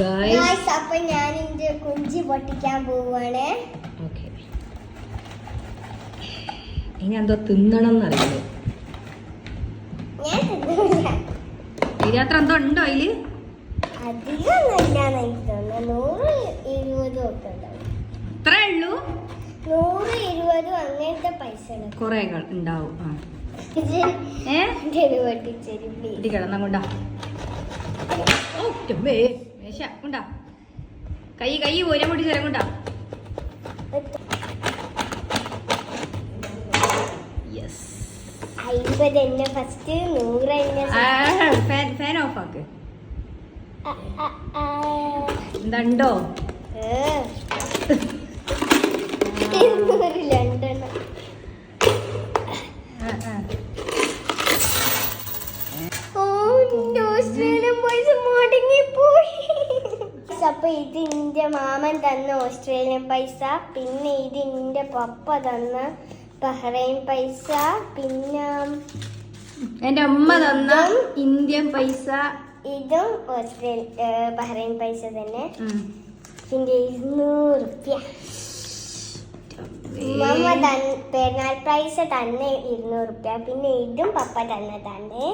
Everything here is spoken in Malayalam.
ഗായ്സ് അപ്പൊ ഞാൻ എന്റെ കുഞ്ചി പൊട്ടിക്കാൻ പോവാണ് ഓക്കെ ഇനി എന്തോ തിന്നണം തിന്നില്ല ഇതിനകത്ത് എന്തോ ഉണ്ടോ അതിൽ? അത്രേ ഉള്ളൂ? നൂറ് ഇരുപതും അങ്ങനത്തെ പൈസ കൊറേ ഉണ്ടാവും. ആ. ഏ? ഓ ചെമ്പേ മേശ കൈ കൈ ഓരോ മുടി ചേരം കൊണ്ടാ. യെസ് അമ്പത് എന്നെ ഫസ്റ്റ് നൂറ് എന്നെ ഫാൻ ഓഫ് ആക്ക്. എന്താണ്ടോ ഏ. അപ്പൊ ഇത് എന്റെ മാമൻ തന്ന ഓസ്ട്രേലിയൻ പൈസ. പിന്നെ ഇത് എന്റെ പപ്പ തന്ന ബഹ്റൈൻ പൈസ. പിന്നെ എന്റെ അമ്മ തന്ന ഇന്ത്യൻ പൈസ. ഇതും ഓസ്ട്രേലിയ ബഹ്റൈൻ പൈസ തന്നെ. പിന്നെ ഇരുന്നൂറ് റുപ്യ. മമ്മ തന്ന പെരുന്നാൾ പൈസ തന്നെ ഇരുന്നൂറ് റുപ്യ. പിന്നെ ഇതും പപ്പ തന്നെ തന്നെ.